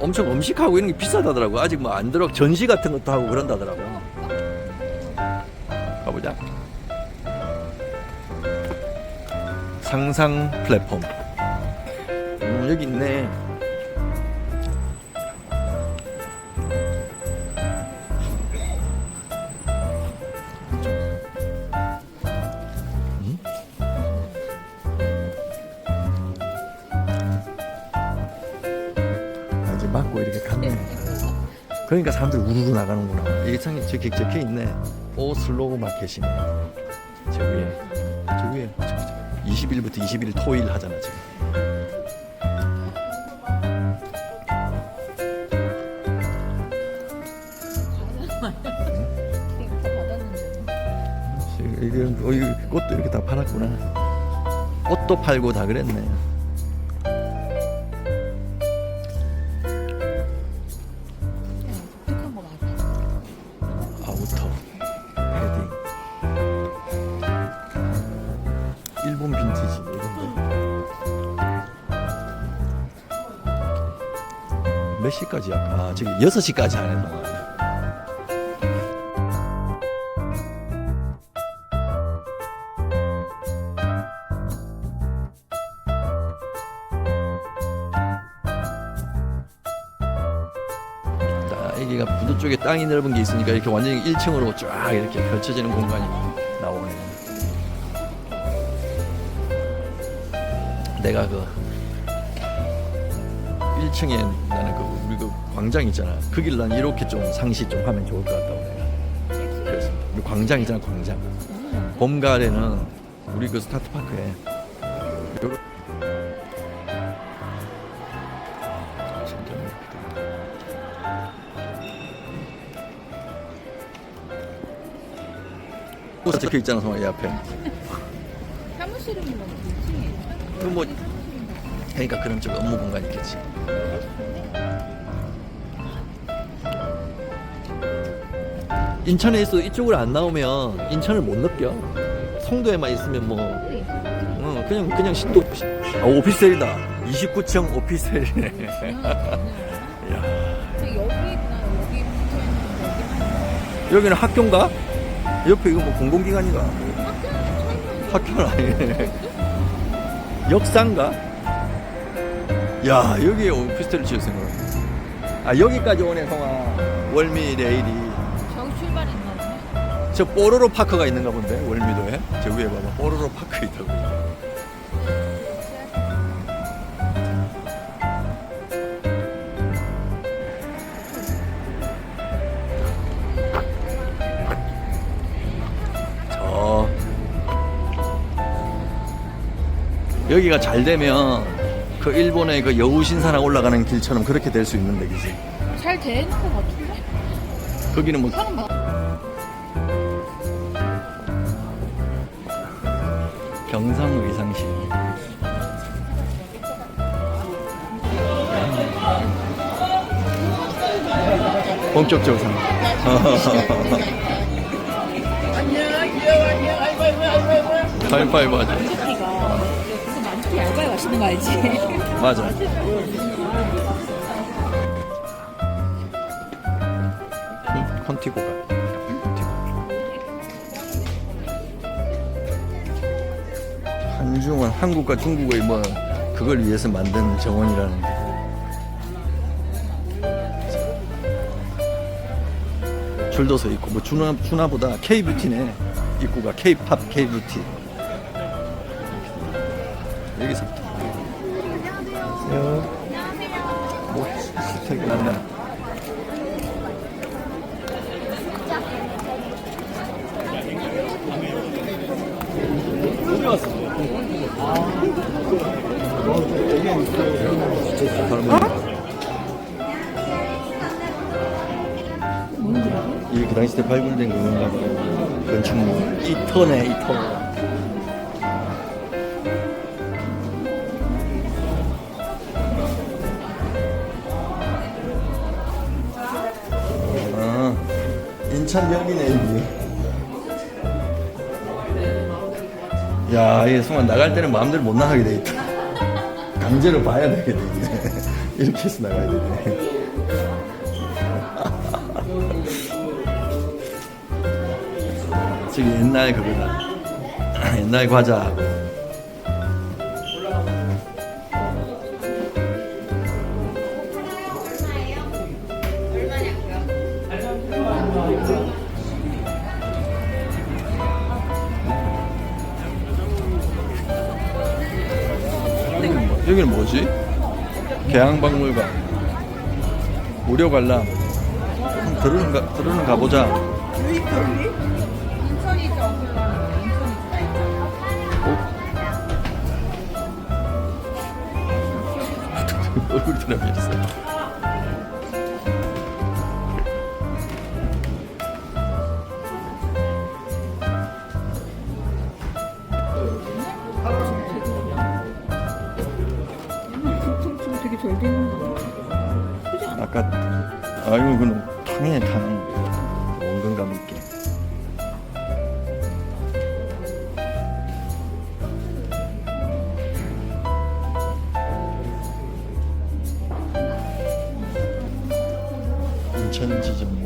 엄청 음식하고 이런 게 비싸다더라고. 아직 뭐 안 들어 전시 같은 것도 하고 그런다더라고. 가보자. 상상 플랫폼. 음, 여기 있네. 그러니까 사람들이 우르르 나가는구나. 이게 상에 저기 적혀 있네. 오 슬로우 마켓이네. 저 위에. 저 위에. 저기, 저기. 20일부터 21일 토일 하잖아, 지금. 이게, 어, 이거 꽃도 이렇게 다 팔았구나. 꽃도 팔고 다 그랬네. 일본 빈티지 뭐 이런 거몇 시까지야? 아 저기 6시까지 하는 동안 자, 여기가 부두 쪽에 땅이 넓은 게 있으니까 이렇게 완전히 1층으로 쫙 이렇게 펼쳐지는 공간이 내가 그 1층에 나는 그 우리 그 광장 있잖아. 그길난 이렇게 좀 상시 좀 하면 좋을 것 같다고 내가. 그래서 우리 광장 있잖아, 광장. 봄 가을에는 우리 그 스타트 파크에 예쁘다. 호스 적혀 있잖아, 성아 이 앞에. 사무실은 뭐 있지? 그 뭐, 그러니까 그런 쪽 업무 공간이 있겠지. 인천에 있어 이쪽으로 안 나오면 인천을 못 느껴. 송도에만 있으면 뭐, 어, 그냥 그냥 신도 아, 오피스텔이다. 29층 오피스텔이네. 여기는 학교인가? 옆에 이거 뭐 공공기관인가? 학교는 아니네. 역사인가? 야, 여기에 오피스텔을 지었은 거야. 아, 여기까지 오네, 성아. 월미 레일이. 저기 출발했나 보네. 저 뽀로로 파크가 있는가 본데, 월미도에. 저 위에 봐봐. 뽀로로 파크 있다고. 여기가 잘 되면 그 일본의 그 여우신사나 올라가는 길처럼 그렇게 될 수 있는데, 그지? 잘 되는 거 같은데? 거기는 뭐 사람 많. 경상 의상실. 본격적으로 상. 파이파이브 하자. 만두피가 무슨 만두피 맛있는 거 알지? 맞아. 응? 컨티고가. 컨티고. 한중은 한국과 중국의 뭐 그걸 위해서 만든 정원이라는 게. 줄도 서 있고 뭐 준화 준화보다 K 뷰티네 입구가 K 팝 K 뷰티 여기서부터. 안녕하세요. 뭐 스택이 많네. 이게 그 당시 때 발굴된 건가 봐. 건축물. 이 터네, 이 터. 인천역이네, 이게. 야, 이게 순간 나갈 때는 마음대로 못 나가게 돼 있다. 강제로 봐야 돼 있네. 이렇게 해서 나가야 되네. 저기 옛날 그거다. 옛날 과자. 여기는, 뭐, 뭐지? 계양박물관 무료 관람 한번 들어는 가, 들어는 가보자 인천이죠. 그러면 인천이죠. 얼굴 드라마 있어 잘 되는 거. 아까 아이고 그는 탕이네 탕 원근감 있게. 인천 지점